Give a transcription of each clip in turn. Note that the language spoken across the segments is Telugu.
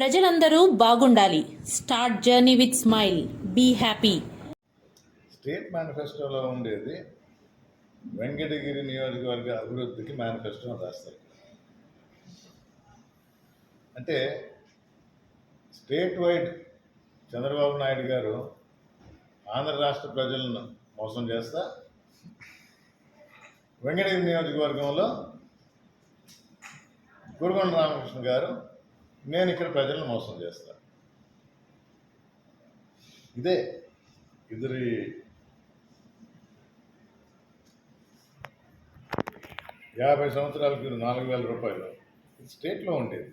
ప్రజలందరూ బాగుండాలి. Start journey with smile be happy state మేనిఫెస్టోలో ఉండేది వెంకటగిరి నియోజకవర్గ అభివృద్ధికి మేనిఫెస్టో రాస్తారు. అంటే స్టేట్ వైడ్ చంద్రబాబు నాయుడు గారు ఆంధ్ర రాష్ట్ర ప్రజలను మోసం చేస్తా వెంకటగిరి నియోజకవర్గంలో గురుగొండ రామకృష్ణ గారు నేను ఇక్కడ ప్రజలను మోసం చేస్తాను ఇదే ఇద్దరి యాభై సంవత్సరాలకి నాలుగు వేల రూపాయలు ఇది స్టేట్లో ఉండేది.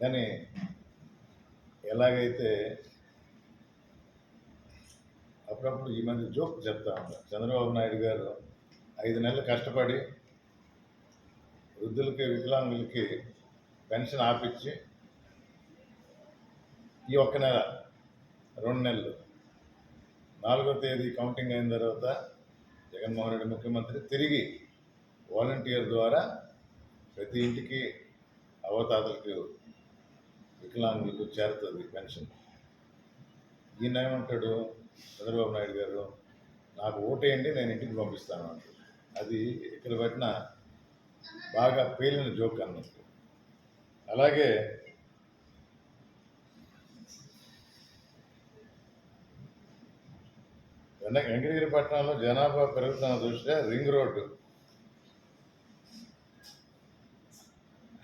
కానీ ఎలాగైతే అప్పుడప్పుడు ఈ మధ్య జోక్ చెప్తా ఉంటారు చంద్రబాబు నాయుడు గారు ఐదు నెలలు కష్టపడి వృద్ధులకి వికలాంగులకి పెన్షన్ ఆపిచ్చి ఈ ఒక్క నెల రెండు నెలలు నాలుగో తేదీ కౌంటింగ్ అయిన తర్వాత జగన్మోహన్ రెడ్డి ముఖ్యమంత్రి తిరిగి వాలంటీర్ ద్వారా ప్రతి ఇంటికి అవతాతలకు వికలాంగులకు చేరుతుంది పెన్షన్. ఈయన ఏమంటాడు? చంద్రబాబు నాయుడు గారు నాకు ఓటేయండి నేను ఇంటికి పంపిస్తాను అంటాడు అది ఇక్కడ పెట్టిన బాగా పేలిన జోక్ అన్నట్టు. అలాగే వెంక- వెంకటగిరి పట్టణంలో జనాభా పెరుగుతున్న దృష్ట్యా రింగ్ రోడ్డు.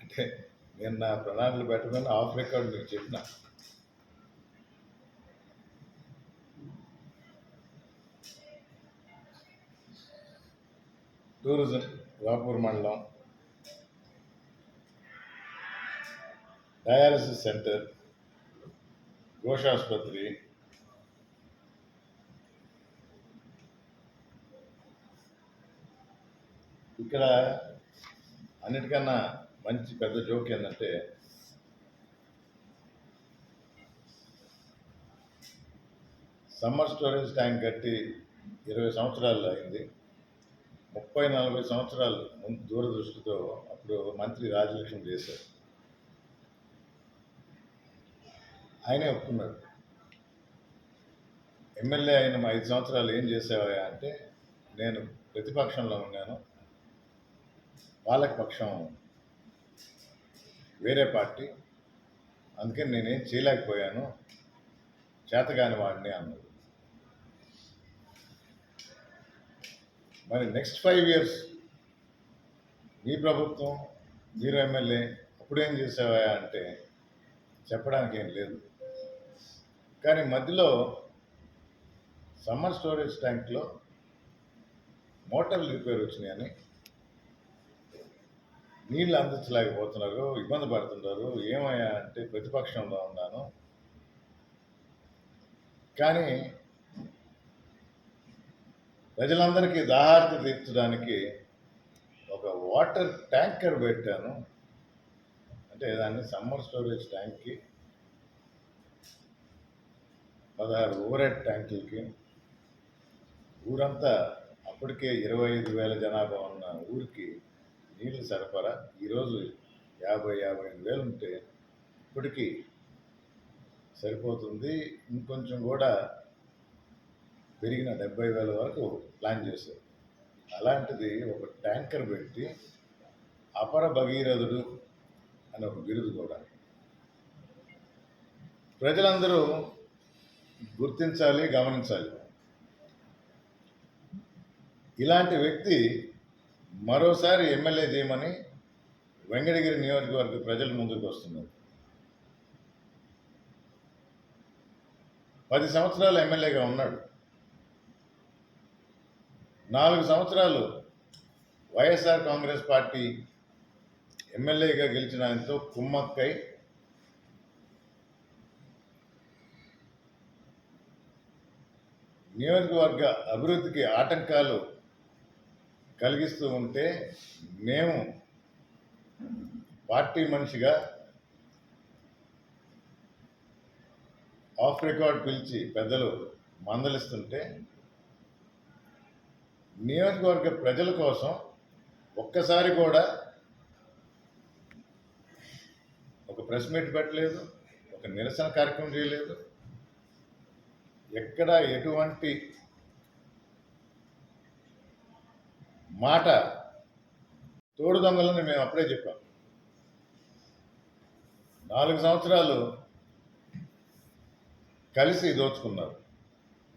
అంటే నేను నా ప్రణాళికలు పెట్టమని ఆఫ్ రికార్డ్ మీకు చెప్పిన. టూరిజం రాపూర్ మండలం. డయాలసిస్ సెంటర్ ఘోషాసుపత్రి ఇక్కడ అన్నిటికన్నా మంచి పెద్ద జోక్ ఏంటంటే సమ్మర్ స్టోరేజ్ ట్యాంక్ కట్టి ఇరవై సంవత్సరాలు అయింది. ముప్పై నలభై సంవత్సరాలు ముందు దూరదృష్టితో అప్పుడు మంత్రి రాజలక్ష్మి చేశారు. ఆయనే ఒప్పుకున్నాడు. ఎమ్మెల్యే అయిన మా ఐదు సంవత్సరాలు ఏం చేసేవా అంటే నేను ప్రతిపక్షంలో ఉన్నాను వాళ్ళకి పక్షం వేరే పార్టీ అందుకని నేనేం చేయలేకపోయాను చేతగాని వాడిని అన్నాడు. మరి నెక్స్ట్ ఫైవ్ ఇయర్స్ మీ ప్రభుత్వం మీరు ఎమ్మెల్యే అప్పుడేం చేసేవా అంటే చెప్పడానికి ఏం లేదు. కానీ మధ్యలో సమ్మర్ స్టోరేజ్ ట్యాంక్లో మోటార్లు రిపేర్ వచ్చినాయని నీళ్ళు అందించలేకపోతున్నారు ఇబ్బంది పడుతున్నారు ఏమయ్యా అంటే ప్రతిపక్షంలో ఉన్నాను. కానీ ప్రజలందరికీ దాహార్తి తీర్చడానికి ఒక వాటర్ ట్యాంకర్ పెట్టాను. అంటే దాన్ని సమ్మర్ స్టోరేజ్ ట్యాంక్కి పదహారు ఓవర్ ట్యాంకులకి ఊరంతా అప్పటికే ఇరవై ఐదు వేల జనాభా ఉన్న ఊరికి నీళ్ళు సరఫరా ఈరోజు యాభై యాభై ఐదు వేలు ఉంటే ఇప్పటికీ సరిపోతుంది. ఇంకొంచెం కూడా పెరిగిన డెబ్బై వేల వరకు ప్లాన్ చేశారు. అలాంటిది ఒక ట్యాంకర్ పెట్టి అపర భగీరథుడు అని ఒక బిరుదు కూడా. ప్రజలందరూ గుర్తించాలి గమనించాలి. ఇలాంటి వ్యక్తి మరోసారి ఎమ్మెల్యే చేయమని వెంకటగిరి నియోజకవర్గ ప్రజల ముందుకు వస్తున్నారు. పది సంవత్సరాలు ఎమ్మెల్యేగా ఉన్నాడు. నాలుగు సంవత్సరాలు వైఎస్ఆర్ కాంగ్రెస్ పార్టీ ఎమ్మెల్యేగా గెలిచిన ఆయనతో కుమ్మక్కై నియోజకవర్గ అభివృద్ధికి ఆటంకాలు కలిగిస్తూ ఉంటే మేము పార్టీ మనిషిగా ఆఫ్ రికార్డ్ పిలిచి పెద్దలు మందలిస్తుంటే నియోజకవర్గ ప్రజల కోసం ఒక్కసారి కూడా ఒక ప్రెస్ మీట్ పెట్టలేదు ఒక నిరసన కార్యక్రమం చేయలేదు. ఎక్కడ ఎటువంటి మాట తోడు దొంగలని మేము అప్పుడే చెప్పాం. నాలుగు సంవత్సరాలు కలిసి దోచుకున్నారు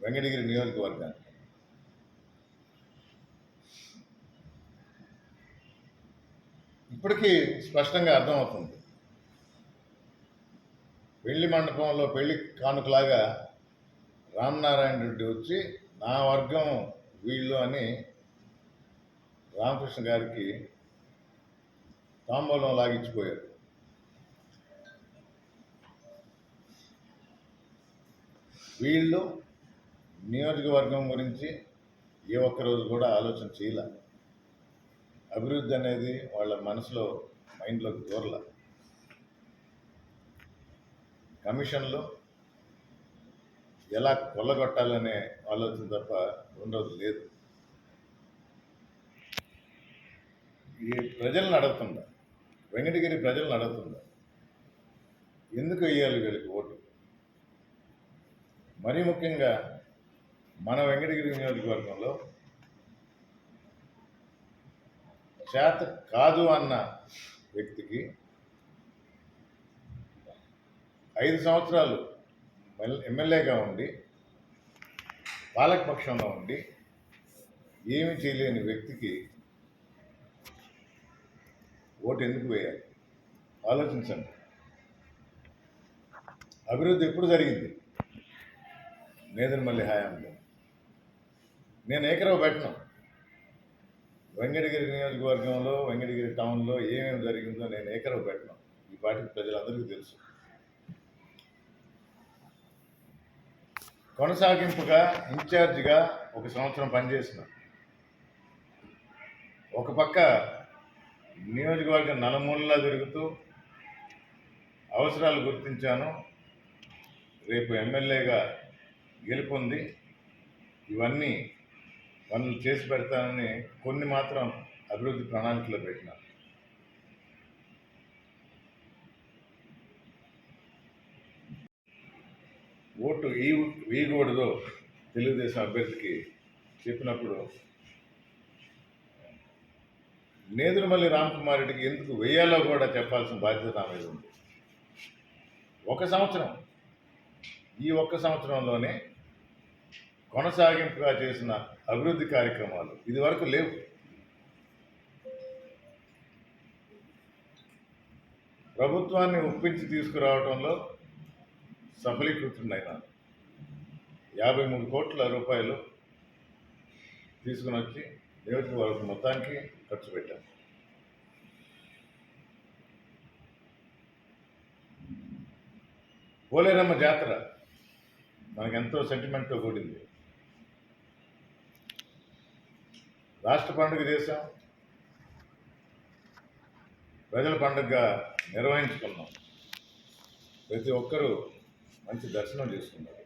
వెంకటగిరి నియోజకవర్గాన్ని ఇప్పటికీ స్పష్టంగా అర్థమవుతుంది. పెళ్ళి మండపంలో పెళ్ళి కానుకలాగా రామనారాయణ రెడ్డి వచ్చి నా వర్గం వీళ్ళు అని రామకృష్ణ గారికి తాంబూలం లాగించిపోయారు. వీళ్ళు నియోజకవర్గం గురించి ఏ ఒక్కరోజు కూడా ఆలోచన చేయలే. అభివృద్ధి అనేది వాళ్ళ మనసులో మైండ్లోకి దూరల. కమిషన్లో ఎలా కొల్లగొట్టాలనే ఆలోచన తప్ప ఉండదు లేదు. ఈ ప్రజలను అడుగుతుందా వెంకటగిరి ప్రజలను అడుగుతుందా ఎందుకు వేయాలి వీళ్ళకి ఓటు? మరీ ముఖ్యంగా మన వెంకటగిరి నియోజకవర్గంలో చేత కాదు అన్న వ్యక్తికి ఐదు సంవత్సరాలు ఎమ్మెల్యేగా ఉండి పాలకపక్షంలో ఉండి ఏమి చేయలేని వ్యక్తికి ఓటు ఎందుకు వేయాలి? ఆలోచించండి. అభివృద్ధి ఎప్పుడు జరిగింది? నేదనమల్లి హయాంలో. నేను ఏకరవ పెట్టను. వెంకటగిరి నియోజకవర్గంలో వెంకటగిరి టౌన్లో ఏమేమి జరిగిందో నేను ఏకరవ పెట్టను. ఈ పాటికి ప్రజలందరికీ తెలుసు. కొనసాగింపుగా ఇన్ఛార్జిగా ఒక సంవత్సరం పనిచేసిన. ఒక పక్క నియోజకవర్గం నలుమూలలా తిరుగుతూ అవసరాలు గుర్తించాను. రేపు ఎమ్మెల్యేగా గెలుపొంది. ఇవన్నీ పనులు చేసి పెడతానని కొన్ని మాత్రం అభివృద్ధి ప్రణాళికలో పెట్టినాను ఓటు ఈ వేయకూడదు తెలుగుదేశం అభ్యర్థికి చెప్పినప్పుడు నేదురుమల్లి రామకుమార్ రెడ్డికి ఎందుకు వేయాలో కూడా చెప్పాల్సిన బాధ్యత నా మీద ఉంది. ఒక సంవత్సరం ఈ ఒక్క సంవత్సరంలోనే కొనసాగింపుగా చేసిన అభివృద్ధి కార్యక్రమాలు ఇది వరకు లేవు. ప్రభుత్వాన్ని ఒప్పించి తీసుకురావడంలో సఫలీకృతుడైన యాభై మూడు కోట్ల రూపాయలు తీసుకుని వచ్చి నియోజకవర్గం మొత్తానికి ఖర్చు పెట్టాను పోలేరమ్మ జాతర మనకెంతో సెంటిమెంట్తో కూడింది. రాష్ట్ర పండుగ చేశాం. ప్రజల పండుగగా నిర్వహించుకున్నాం. ప్రతి ఒక్కరూ మంచి దర్శనం చేసుకున్నారు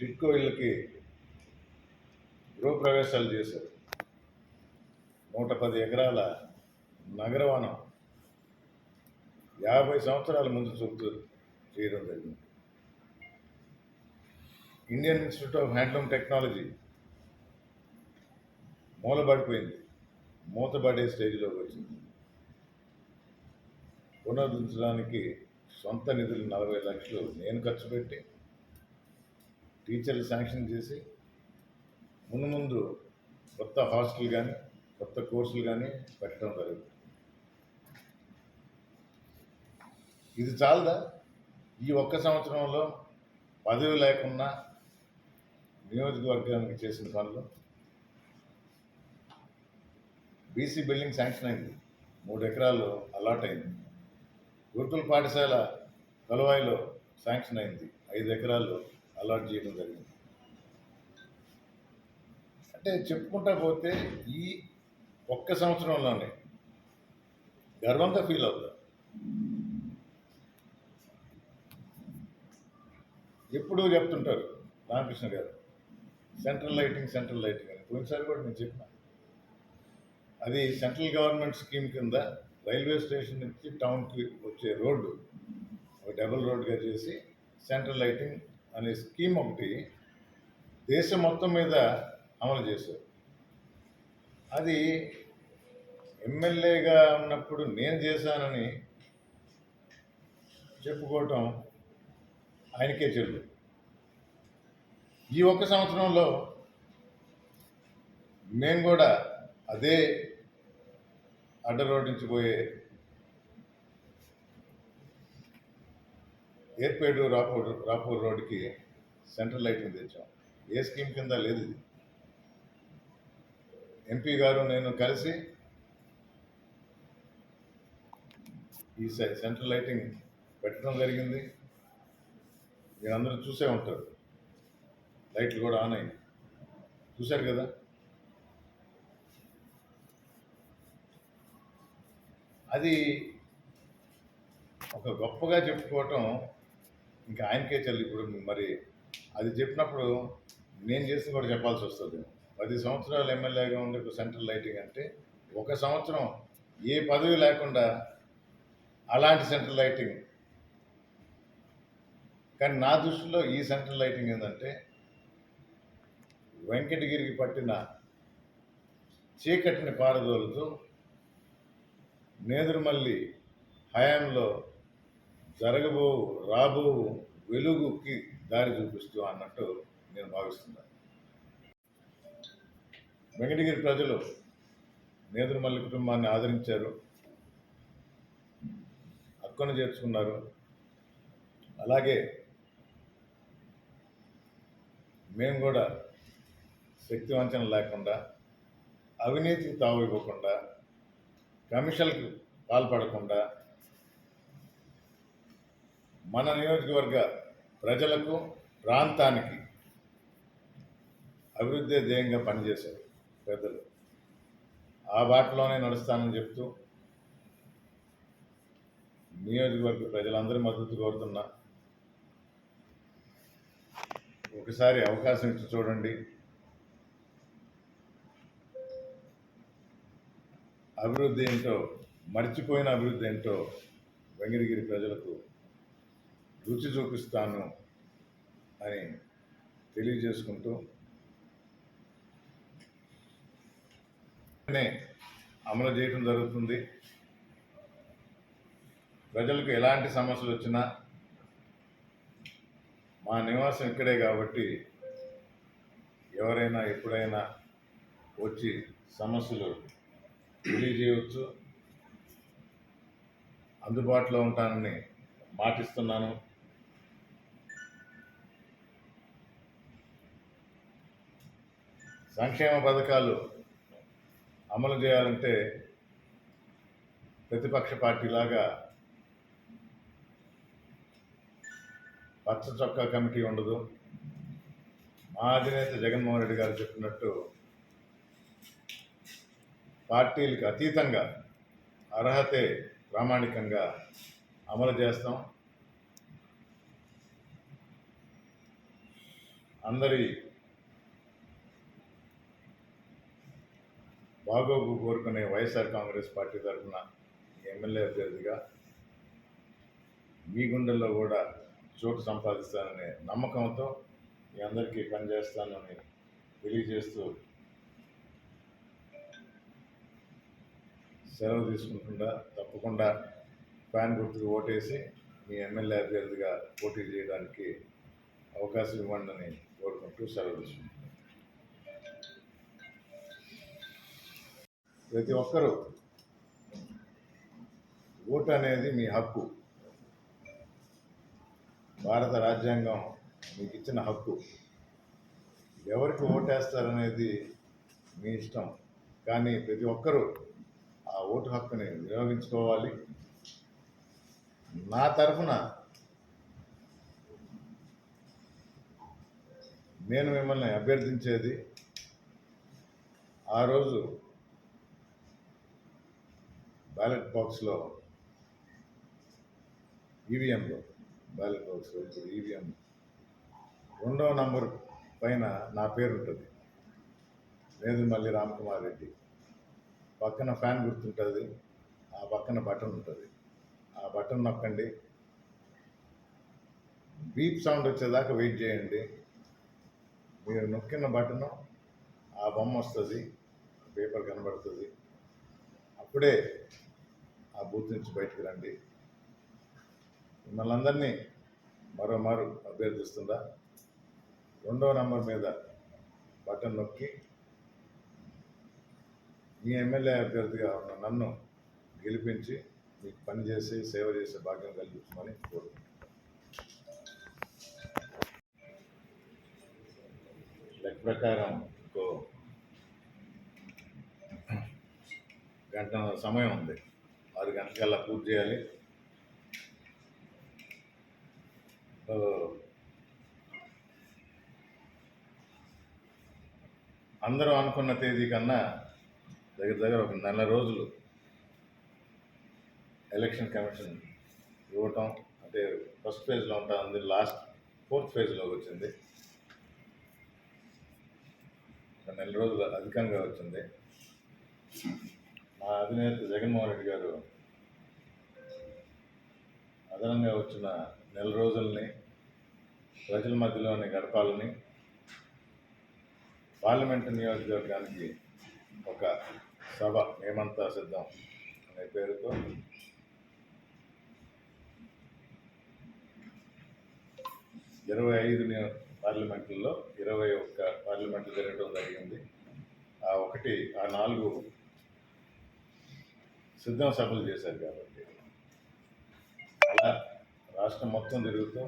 టిట్కో ఇళ్ళకి గృహప్రవేశాలు చేశారు. నూట పది ఎకరాల నగరవనం యాభై సంవత్సరాల ముందు చూపుతూ చేయడం జరిగింది. Indian institute of handloom technology మూలబడిపోయింది. మూతబడే స్టేజ్లోకి వచ్చింది. పునరుద్ధరించడానికి సొంత నిధులు నలభై లక్షలు నేను ఖర్చు పెట్టి. టీచర్లు శాంక్షన్ చేసి ముందు ముందు కొత్త హాస్టల్ కానీ కొత్త కోర్సులు కానీ పెట్టడం జరుగుతుంది. ఇది చాలదా? ఈ ఒక్క సంవత్సరంలో పదవి లేకున్నా నియోజకవర్గానికి చేసిన పనులు? బీసీ బిల్డింగ్ శాంక్షన్ అయింది. మూడు ఎకరాలు అలాట్ అయింది. గురుకుల పాఠశాల కలువాయిలో శాంక్షన్ అయింది. ఐదు ఎకరాల్లో అలాట్ చేయడం జరిగింది. అంటే చెప్పుకుంటా పోతే ఈ ఒక్క సంవత్సరంలోనే గర్వంగా ఫీల్ అవుతా. ఎప్పుడూ చెప్తుంటారు రామకృష్ణ గారు సెంట్రల్ లైటింగ్ సెంట్రల్ లైటింగ్ అని. పోయినసారి కూడా నేను చెప్పిన. అది సెంట్రల్ గవర్నమెంట్ స్కీమ్ కింద రైల్వే స్టేషన్ నుంచి టౌన్కి వచ్చే రోడ్డు ఒక డబుల్ రోడ్గా చేసి సెంట్రల్ లైటింగ్ అనే స్కీమ్ ఒకటి దేశం మొత్తం మీద అమలు చేశారు. అది ఎమ్మెల్యేగా ఉన్నప్పుడు నేను చేశానని చెప్పుకోవటం ఆయనకే చెల్లు. ఈ ఒక్క సంవత్సరంలో మేము కూడా అదే అడ్డ రోడ్ నుంచి పోయే ఏర్పేడు రాపూర్ రాపూర్ రోడ్డుకి సెంట్రల్ లైటింగ్ తెచ్చాం. ఏ స్కీమ్ కింద లేదు ఇది. ఎంపీ గారు నేను కలిసి ఈ సెంట్రల్ లైటింగ్ పెట్టడం జరిగింది. మీరందరూ చూసే ఉంటారు. లైట్లు కూడా ఆన్ అయింది చూశారు కదా? అది ఒక గొప్పగా చెప్పుకోవటం ఇంకా ఆయనకే చెల్లి ఇప్పుడు మరి అది చెప్పినప్పుడు నేను చేసి కూడా చెప్పాల్సి వస్తుంది. పది సంవత్సరాలు ఎమ్మెల్యేగా ఉండే ఒక సెంట్రల్ లైటింగ్ అంటే ఒక సంవత్సరం ఏ పదవి లేకుండా అలాంటి సెంట్రల్ లైటింగ్. కానీ నా దృష్టిలో ఈ సెంట్రల్ లైటింగ్ ఏంటంటే వెంకటగిరికి పట్టిన చీకటిని పారదోలుతూ నేదురుమల్లి హయాంలో జరగబో రాబో వెలుగుకి దారి చూపిస్తూ అన్నట్టు నేను భావిస్తున్నాను వెంకటగిరి ప్రజలు నేదురుమల్లి కుటుంబాన్ని ఆదరించారు. హక్కును చేర్చుకున్నారు. అలాగే మేము కూడా శక్తి వంచన లేకుండా అవినీతికి తావు ఇవ్వకుండా కమిషన్లకు పాల్పడకుండా మన నియోజకవర్గ ప్రజలకు ప్రాంతానికి అభివృద్ధి ధ్యేయంగా పనిచేశారు పెద్దలు. ఆ బాటలోనే నడుస్తానని చెప్తూ నియోజకవర్గ ప్రజలందరి మద్దతు కోరుతున్నా. ఒకసారి అవకాశం ఇచ్చి చూడండి. అభివృద్ధి ఏంటో మర్చిపోయిన అభివృద్ధి ఏంటో వెంకటగిరి ప్రజలకు రుచి చూపిస్తాను అని తెలియజేసుకుంటూ అమలు చేయడం జరుగుతుంది. ప్రజలకు ఎలాంటి సమస్యలు వచ్చినా మా నివాసం ఇక్కడే కాబట్టి ఎవరైనా ఎప్పుడైనా వచ్చి సమస్యలు తెలియజేయవచ్చు అందుబాటులో ఉంటానని మాటిస్తున్నాను. సంక్షేమ పథకాలు అమలు చేయాలంటే ప్రతిపక్ష పార్టీలాగా పచ్చ చొక్కా కమిటీ ఉండదు. మా అధినేత జగన్మోహన్ రెడ్డి గారు చెప్పినట్టు పార్టీలకు అతీతంగా అర్హతే ప్రామాణికంగా అమలు చేస్తాం. అందరి బాగోగు కోరుకునే వైఎస్ఆర్ కాంగ్రెస్ పార్టీ తరఫున ఎమ్మెల్యే అభ్యర్థిగా మీ గుండెల్లో కూడా చోటు సంపాదిస్తాననే నమ్మకంతో మీ అందరికీ పనిచేస్తానని తెలియజేస్తూ సెలవు తీసుకుంటుండా తప్పకుండా ఫ్యాన్ గుర్తుకు ఓటేసి మీ ఎమ్మెల్యే అభ్యర్థిగా పోటీ చేయడానికి అవకాశం ఇవ్వండి అని కోరుకుంటూ సెలవు తీసుకుంటున్నాను ప్రతి ఒక్కరూ ఓటు అనేది మీ హక్కు. భారత రాజ్యాంగం మీకు ఇచ్చిన హక్కు. ఎవరికి ఓటేస్తారనేది మీ ఇష్టం. కానీ ప్రతి ఒక్కరూ ఆ ఓటు హక్కుని వినియోగించుకోవాలి. నా తరఫున నేను మిమ్మల్ని అభ్యర్థించేది ఆ రోజు బ్యాలెట్ బాక్స్లో ఈవీఎంలో బ్యాలెట్ బాక్స్లో ఇప్పుడు ఈవీఎం రెండవ నంబర్ పైన నా పేరు ఉంటుంది లేదు మళ్ళీ రామకుమార్ రెడ్డి. పక్కన ఫ్యాన్ గుర్తుంటుంది. ఆ పక్కన బటన్ ఉంటుంది. ఆ బటన్ నొక్కండి. బీప్ సౌండ్ వచ్చేదాకా వెయిట్ చేయండి. మీరు నొక్కిన బటను ఆ బొమ్మ వస్తుంది. పేపర్ కనబడుతుంది. అప్పుడే ఆ బూత్ నుంచి బయటకు రండి. మిమ్మల్ని అందరినీ మరో మారు అభ్యర్థిస్తుందా? రెండవ నంబర్ మీద బటన్ నొక్కి మీ ఎమ్మెల్యే అభ్యర్థిగా ఉన్న నన్ను గెలిపించి మీకు పనిచేసి సేవ చేసే భాగ్యం కలిగించమని కోరుకుంటున్నాను. లెక్క ప్రకారం ఇంకో గంట సమయం ఉంది. ఆరు గంటలకల్లా పూర్తి చేయాలి. అందరూ అనుకున్న తేదీ కన్నా దగ్గర దగ్గర ఒక నెల రోజులు ఎలక్షన్ కమిషన్ ఇవ్వటం అంటే ఫస్ట్ ఫేజ్లో ఉంటుంది లాస్ట్ ఫోర్త్ ఫేజ్లోకి వచ్చింది. ఒక నెల రోజులు అధికంగా వచ్చింది. మా అధినేత జగన్మోహన్ రెడ్డి గారు అదనంగా వచ్చిన నెల రోజుల్ని ప్రజల మధ్యలోనే గడపాలని పార్లమెంటు నియోజకవర్గానికి ఒక సభ మేమంతా సిద్ధం అనే పేరుతో. ఇరవై ఐదు పార్లమెంట్లలో ఇరవై ఒక్క పార్లమెంట్లు జరగడం జరిగింది. ఆ ఒకటి ఆ నాలుగు సిద్ధం సభలు చేశారు కాబట్టి. అలా రాష్ట్రం మొత్తం తిరుగుతూ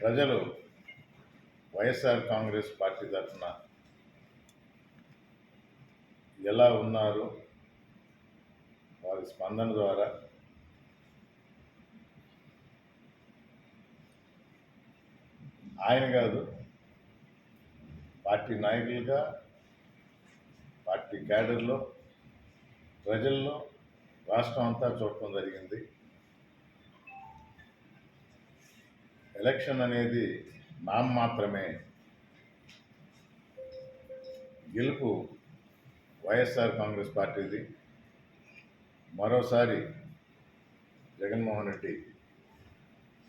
ప్రజలు వైఎస్ఆర్ కాంగ్రెస్ పార్టీ తరఫున ఎలా ఉన్నారు వారి స్పందన ద్వారా ఆయన కాదు పార్టీ నాయకులుగా పార్టీ క్యాడర్లో ప్రజల్లో రాష్ట్రం అంతా చూడటం జరిగింది. ఎలక్షన్ అనేది నాం మాత్రమే. గెలుపు వైఎస్ఆర్ కాంగ్రెస్ పార్టీది. మరోసారి జగన్మోహన్ రెడ్డి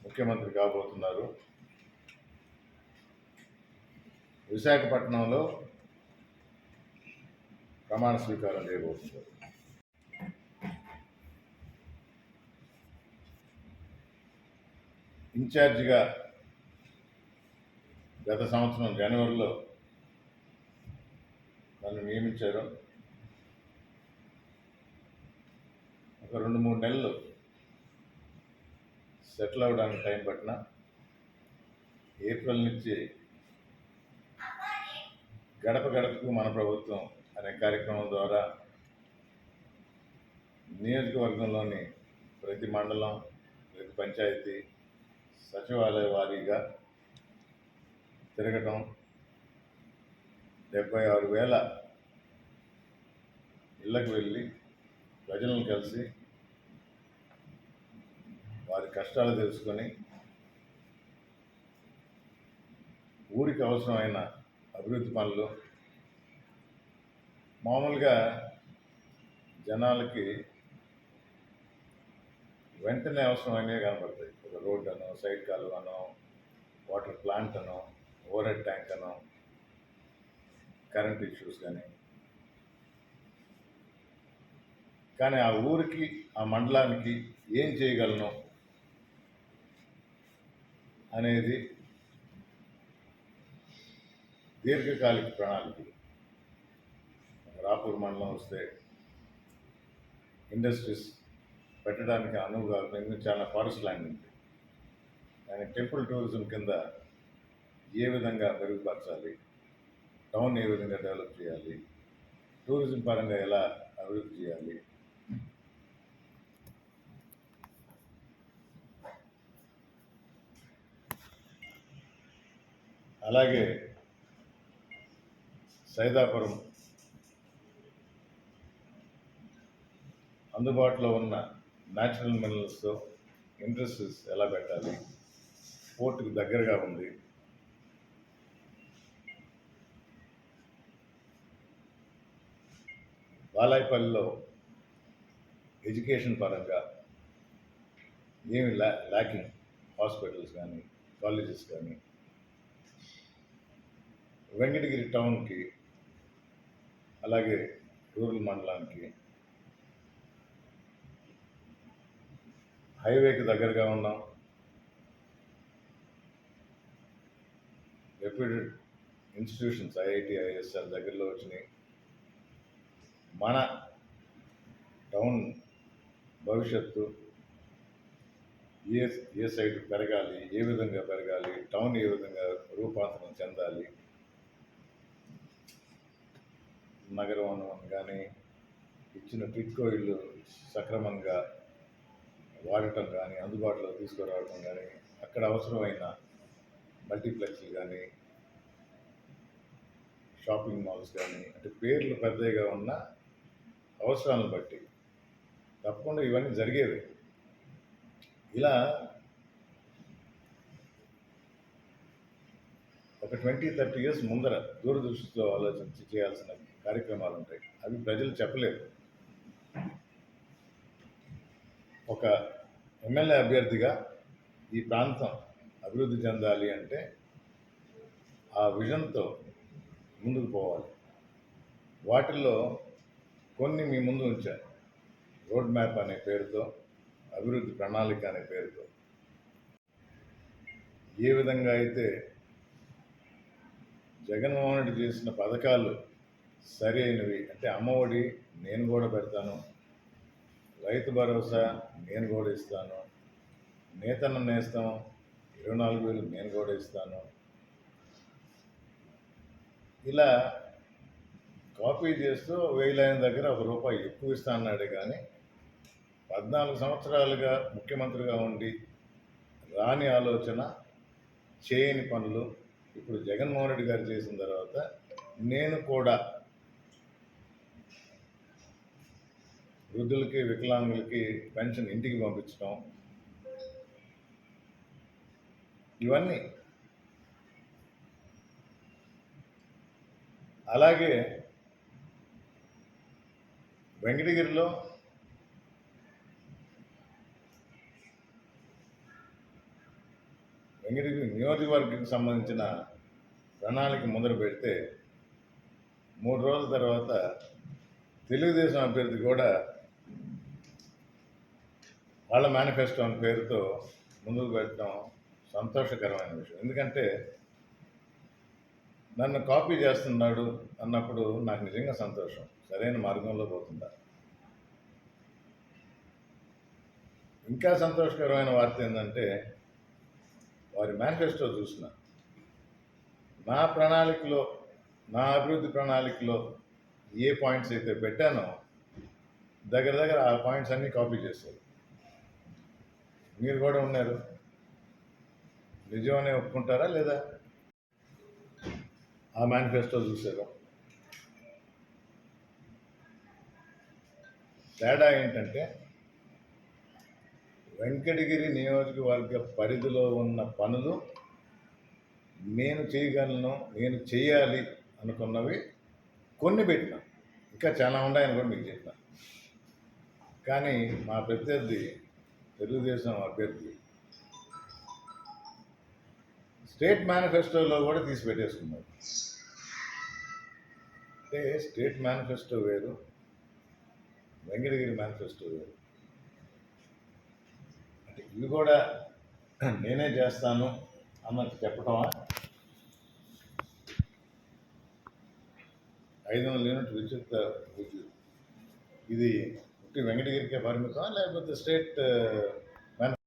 ముఖ్యమంత్రి కాబోతున్నారు. విశాఖపట్నంలో ప్రమాణ స్వీకారం చేయబోతున్నారు. ఇన్ఛార్జిగా గత సంవత్సరం జనవరిలో నన్ను నియమించారు. ఒక రెండు మూడు నెలలు సెటిల్ అవ్వడానికి టైం పట్టిన ఏప్రిల్ నుంచి గడప గడపకు మన ప్రభుత్వం అనే కార్యక్రమం ద్వారా నియోజకవర్గంలోని ప్రతి మండలం ప్రతి పంచాయతీ సచివాలయ వారీగా తిరగటం డెబ్బై ఆరు వేల ఇళ్ళకు వెళ్ళి ప్రజలను కలిసి వారి కష్టాలు తెలుసుకొని ఊరికి అవసరమైన అభివృద్ధి పనులు మామూలుగా జనాలకి వెంటనే అవసరమైనవి కనబడతాయి. ఒక రోడ్ అనో సైడ్ కాలువ అనో వాటర్ ప్లాంట్ అనో ఓవర్ హెడ్ ట్యాంక్ అనో కరెంట్ ఇష్యూస్ కానీ కానీ ఆ ఊరికి ఆ మండలానికి ఏం చేయగలను అనేది దీర్ఘకాలిక ప్రణాళికలు రాపూర్ మండలం వస్తే ఇండస్ట్రీస్ పెట్టడానికి అనువుగా ఇంకా చాలా ఫారెస్ట్ ల్యాండ్ ఉంది. దాని టెంపుల్ టూరిజం కింద ఏ విధంగా మెరుగుపరచాలి? టౌన్ ఏ విధంగా డెవలప్ చేయాలి? టూరిజం పరంగా ఎలా అభివృద్ధి చేయాలి? అలాగే సైదాపురం అందుబాటులో ఉన్న న్యాచురల్ మినరల్స్తో ఇండస్ట్రీస్ ఎలా పెట్టాలి? పోర్టుకు దగ్గరగా ఉంది. బాలాయపల్లిలో ఎడ్యుకేషన్ పరంగా ఏమి లా ల్యాకింగ్ హాస్పిటల్స్ కానీ కాలేజెస్ కానీ వెంకటగిరి టౌన్కి అలాగే రూరల్ మండలానికి హైవేకి దగ్గరగా ఉన్నాం. రెప్యూటెడ్ ఇన్స్టిట్యూషన్స్ ఐఐటి ఐఎస్ఆర్ దగ్గరలో వచ్చినాయి. మన టౌన్ భవిష్యత్తు ఏ ఏ సైడ్ పెరగాలి ఏ విధంగా పెరగాలి టౌన్ ఏ విధంగా రూపాంతరం చెందాలి నగరం కానీ ఇచ్చిన టిట్కో ఇల్లు సక్రమంగా వాడటం కానీ అందుబాటులో తీసుకురావటం కానీ అక్కడ అవసరమైన మల్టీప్లెక్స్లు కానీ షాపింగ్ మాల్స్ కానీ అంటే పేర్లు పెద్దగా ఉన్న అవసరాలను బట్టి. తప్పకుండా ఇవన్నీ జరిగేవి. ఇలా ఒక ట్వంటీ థర్టీ ఇయర్స్ ముందర దూరదృష్టితో ఆలోచించి చేయాల్సిన కార్యక్రమాలు ఉంటాయి. అవి ప్రజలు చెప్పలేరు. ఒక ఎమ్మెల్యే అభ్యర్థిగా ఈ ప్రాంతం అభివృద్ధి చెందాలి అంటే ఆ విజన్తో ముందుకు పోవాలి. వాటిల్లో కొన్ని మీ ముందు ఉంచాను. రోడ్ మ్యాప్ అనే పేరుతో అభివృద్ధి ప్రణాళిక అనే పేరుతో. ఏ విధంగా అయితే జగన్మోహన్ రెడ్డి చేసిన పథకాలు సరి అయినవి అంటే అమ్మఒడి నేను కూడా పెడతాను రైతు భరోసా నేను కూడా ఇస్తాను నేతన్న నేస్తాం ఇరవై నాలుగు వేలు నేను కూడా ఇస్తాను. ఇలా కాపీ చేస్తూ వేలైన దగ్గర ఒక రూపాయి ఎక్కువ ఇస్తా అన్నాడే కానీ పద్నాలుగు సంవత్సరాలుగా ముఖ్యమంత్రిగా ఉండి రాని ఆలోచన చేయని పనులు ఇప్పుడు జగన్మోహన్ రెడ్డి గారు చేసిన తర్వాత నేను కూడా వృద్ధులకి వికలాంగులకి పెన్షన్ ఇంటికి పంపించడం ఇవన్నీ. అలాగే వెంకటగిరిలో వెంకటగిరి నియోజకవర్గానికి సంబంధించిన ప్రణాళిక మొదలు పెడితే మూడు రోజుల తర్వాత తెలుగుదేశం అభ్యర్థి కూడా వాళ్ళ మేనిఫెస్టో అనే పేరుతో ముందుకు పెట్టడం సంతోషకరమైన విషయం. ఎందుకంటే నన్ను కాపీ చేస్తున్నాడు అన్నప్పుడు నాకు నిజంగా సంతోషం. సరైన మార్గంలో పోతుందా ఇంకా సంతోషకరమైన వార్త ఏంటంటే వారి మేనిఫెస్టో చూసిన. నా ప్రణాళికలో నా అభివృద్ధి ప్రణాళికలో ఏ పాయింట్స్ అయితే పెట్టానో దగ్గర దగ్గర ఆ పాయింట్స్ అన్నీ కాపీ చేశారు. మీరు కూడా ఉన్నారు. నిజమనే ఒప్పుకుంటారా లేదా? ఆ మేనిఫెస్టో చూసారు తేడా ఏంటంటే వెంకటగిరి నియోజకవర్గ పరిధిలో ఉన్న పనులు నేను చేయగలను నేను చేయాలి అనుకున్నవి కొన్ని పెట్టిన. ఇంకా చాలా ఉన్నాయని కూడా మీకు చెప్పిన. కానీ మా ప్రత్యర్థి తెలుగుదేశం అభ్యర్థి స్టేట్ మేనిఫెస్టోలో కూడా తీసి పెట్టేసుకున్నారు అంటే స్టేట్ మేనిఫెస్టో వేరు వెంకటగిరి మేనిఫెస్టో. అంటే ఇవి కూడా నేనే చేస్తాను అన్నట్టు చెప్పటమా? ఐదు వందల యూనిట్ విద్యుత్ విద్యుత్. ఇది ఒకటి వెంకటగిరికే పరిమితం లేకపోతే స్టేట్